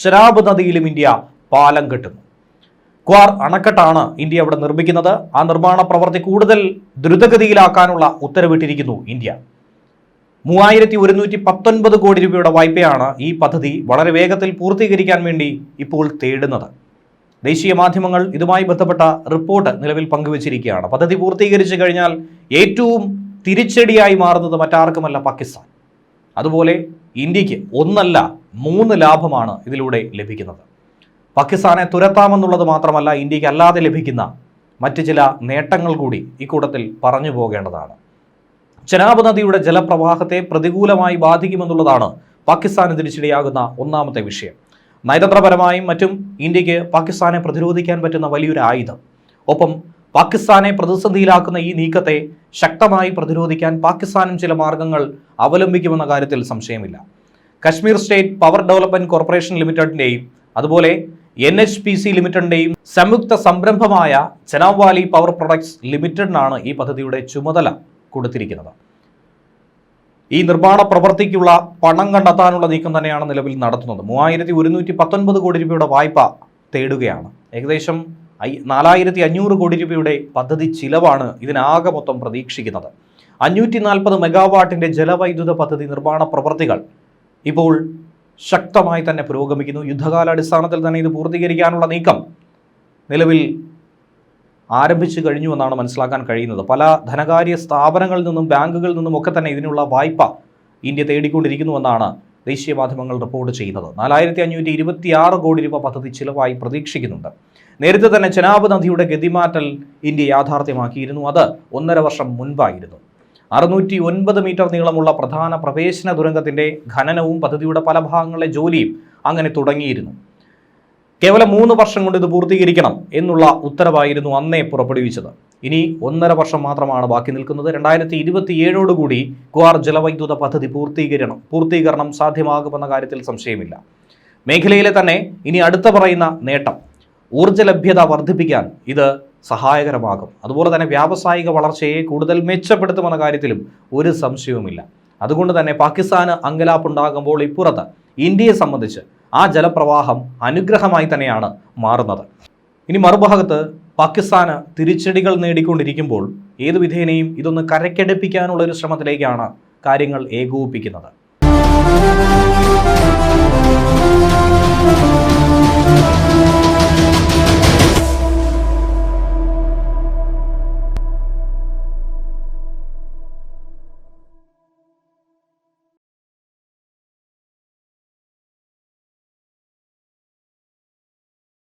ശരാബ് നദിയിലും India പാലം കെട്ടുന്നു. Kwar അണക്കെട്ടാണ് India അവിടെ നിർമ്മിക്കുന്നത്. ആ നിർമ്മാണ പ്രവൃത്തി കൂടുതൽ ദ്രുതഗതിയിലാക്കാനുള്ള ഉത്തരവിട്ടിരിക്കുന്നു ഇന്ത്യ. മൂവായിരത്തി ഒരുന്നൂറ്റി പത്തൊൻപത് കോടി രൂപയുടെ വായ്പയാണ് ഈ പദ്ധതി വളരെ വേഗത്തിൽ പൂർത്തീകരിക്കാൻ വേണ്ടി ഇപ്പോൾ തേടുന്നത്. ദേശീയ മാധ്യമങ്ങൾ ഇതുമായി ബന്ധപ്പെട്ട റിപ്പോർട്ട് നിലവിൽ പങ്കുവച്ചിരിക്കുകയാണ്. പദ്ധതി പൂർത്തീകരിച്ചു കഴിഞ്ഞാൽ ഏറ്റവും തിരിച്ചടിയായി മാറുന്നത് മറ്റാർക്കുമല്ല പാകിസ്ഥാൻ. അതുപോലെ ഇന്ത്യയ്ക്ക് ഒന്നല്ല മൂന്ന് ലാഭമാണ് ഇതിലൂടെ ലഭിക്കുന്നത്. പാകിസ്ഥാനെ തുരത്താമെന്നുള്ളത് മാത്രമല്ല ഇന്ത്യയ്ക്ക് അല്ലാതെ ലഭിക്കുന്ന മറ്റ് ചില നേട്ടങ്ങൾ കൂടി ഇക്കൂട്ടത്തിൽ പറഞ്ഞു പോകേണ്ടതാണ്. ചെനാബ് നദിയുടെ ജലപ്രവാഹത്തെ പ്രതികൂലമായി ബാധിക്കുമെന്നുള്ളതാണ് പാകിസ്ഥാന് തിരിച്ചടിയാകുന്ന ഒന്നാമത്തെ വിഷയം. നയതന്ത്രപരമായും മറ്റും ഇന്ത്യയ്ക്ക് പാകിസ്ഥാനെ പ്രതിരോധിക്കാൻ പറ്റുന്ന വലിയൊരു ആയുധം. ഒപ്പം പാകിസ്ഥാനെ പ്രതിസന്ധിയിലാക്കുന്ന ഈ നീക്കത്തെ ശക്തമായി പ്രതിരോധിക്കാൻ പാകിസ്ഥാനും ചില മാർഗങ്ങൾ അവലംബിക്കുമെന്ന കാര്യത്തിൽ സംശയമില്ല. Kashmir state power development corporation ലിമിറ്റഡിന്റെയും അതുപോലെ എൻ എച്ച് പി സി ലിമിറ്റഡിന്റെയും സംയുക്ത സംരംഭമായ ചെനാബ് വാലി പവർ പ്രൊഡക്ട്സ് ലിമിറ്റഡിനാണ് ഈ പദ്ധതിയുടെ ചുമതല കൊടുത്തിരിക്കുന്നത്. ഈ നിർമ്മാണ പ്രവൃത്തിക്കുള്ള പണം കണ്ടെത്താനുള്ള നീക്കം തന്നെയാണ് നിലവിൽ നടത്തുന്നത്. മൂവായിരത്തി ഒരുന്നൂറ്റി പത്തൊൻപത് കോടി രൂപയുടെ വായ്പ തേടുകയാണ്. ഏകദേശം നാലായിരത്തി അഞ്ഞൂറ് കോടി രൂപയുടെ പദ്ധതി ചിലവാണ് ഇതിനാകെ മൊത്തം പ്രതീക്ഷിക്കുന്നത്. അഞ്ഞൂറ്റി നാൽപ്പത് മെഗാവാട്ടിന്റെ ജലവൈദ്യുത പദ്ധതി നിർമ്മാണ പ്രവൃത്തികൾ ഇപ്പോൾ ശക്തമായി തന്നെ പുരോഗമിക്കുന്നു. യുദ്ധകാലാടിസ്ഥാനത്തിൽ തന്നെ ഇത് പൂർത്തീകരിക്കാനുള്ള നീക്കം നിലവിൽ ആരംഭിച്ചു കഴിഞ്ഞു എന്നാണ് മനസ്സിലാക്കാൻ കഴിയുന്നത്. പല ധനകാര്യ സ്ഥാപനങ്ങളിൽ നിന്നും ബാങ്കുകളിൽ നിന്നും ഒക്കെ തന്നെ ഇതിനുള്ള വായ്പ ഇന്ത്യ തേടിക്കൊണ്ടിരിക്കുന്നുവെന്നാണ് ദേശീയ മാധ്യമങ്ങൾ റിപ്പോർട്ട് ചെയ്യുന്നത്. നാലായിരത്തി അഞ്ഞൂറ്റി ഇരുപത്തിയാറ് കോടി രൂപ പദ്ധതി ചിലവായി പ്രതീക്ഷിക്കുന്നുണ്ട്. നേരത്തെ തന്നെ ചെനാബ് നദിയുടെ ഗതിമാറ്റൽ ഇന്ത്യ യാഥാർത്ഥ്യമാക്കിയിരുന്നു. അത് ഒന്നര വർഷം മുൻപായിരുന്നു. അറുന്നൂറ്റി ഒൻപത് മീറ്റർ നീളമുള്ള പ്രധാന പ്രവേശന തുരങ്കത്തിന്റെ ഖനനവും പദ്ധതിയുടെ പല ഭാഗങ്ങളിലെ ജോലിയും അങ്ങനെ തുടങ്ങിയിരുന്നു. കേവലം മൂന്ന് വർഷം കൊണ്ട് ഇത് പൂർത്തീകരിക്കണം എന്നുള്ള ഉത്തരവായിരുന്നു അന്നേ പുറപ്പെടുവിച്ചത്. ഇനി ഒന്നര വർഷം മാത്രമാണ് ബാക്കി നിൽക്കുന്നത്. രണ്ടായിരത്തി ഇരുപത്തിയേഴോടുകൂടി ഗുവാർ ജലവൈദ്യുത പദ്ധതി പൂർത്തീകരണം പൂർത്തീകരണം സാധ്യമാകുമെന്ന കാര്യത്തിൽ സംശയമില്ല. മേഖലയിലെ തന്നെ ഇനി അടുത്ത പറയുന്ന നേട്ടം ഊർജ ലഭ്യത വർദ്ധിപ്പിക്കാൻ ഇത് സഹായകരമാകും. അതുപോലെ തന്നെ വ്യാവസായിക വളർച്ചയെ കൂടുതൽ മെച്ചപ്പെടുത്തുമെന്ന കാര്യത്തിലും ഒരു സംശയവുമില്ല. അതുകൊണ്ട് തന്നെ പാകിസ്ഥാന് അങ്കലാപ്പുണ്ടാകുമ്പോൾ ഇപ്പുറത്ത് ഇന്ത്യയെ സംബന്ധിച്ച് ആ ജലപ്രവാഹം അനുഗ്രഹമായി തന്നെയാണ് മാറുന്നത്. ഇനി മറുഭാഗത്ത് പാകിസ്ഥാന് തിരിച്ചടികൾ നേടിക്കൊണ്ടിരിക്കുമ്പോൾ ഏതു വിധേനയും ഇതൊന്ന് കരക്കെടുപ്പിക്കാനുള്ള ഒരു ശ്രമത്തിലേക്കാണ് കാര്യങ്ങൾ ഏകോപിപ്പിക്കുന്നത്.